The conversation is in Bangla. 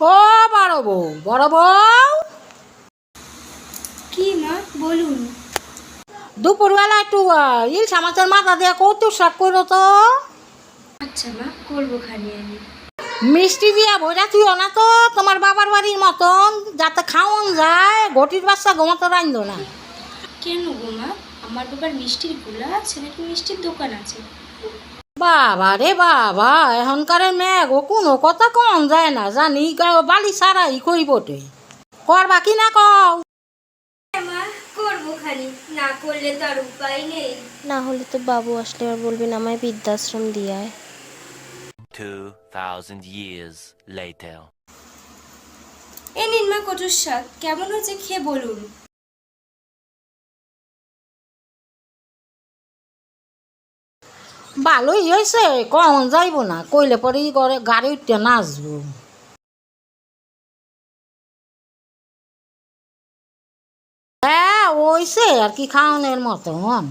ও বড় বউ বড় বউ। কি মা বলুন। দুপুরবেলা একটু ইলশা মাছের মাথা দিয়ে কৌতুক শাক করো তো। আচ্ছা মা করব খালি আমি। মিষ্টি দিয়া ভোজা তুইও না তো তোমার বাবার বাড়ির মতন যাতে খাওয়ান যায় ঘটির বাচ্চা ঘুমাতে রাখল না। কেন গো মা? আমার বাবার মিষ্টির গোলা আছে নাকি মিষ্টির দোকান আছে? বাবা রে বাবা এখনকার মেঘ ও কোনো কথা কম যায় না জানি বালি সারাই কইবটে করবা কি না কও? খালি না করলে তো আর উপায় নেই। না হলে তো বাবু আসলে আর বলবেন আমায় বৃদ্ধাশ্রম দিয়ে 2,000 years later. এ নিন মা কচুর শাক কেমন হয়েছে খেয়ে বলুন। ভালোই হয়েছে, কখন যাইব না, কইলে পরে ই করে, গাড়ি উঠতে নাচবো হ্যাঁ ওইছে আর কি খাওয়ানোর মতন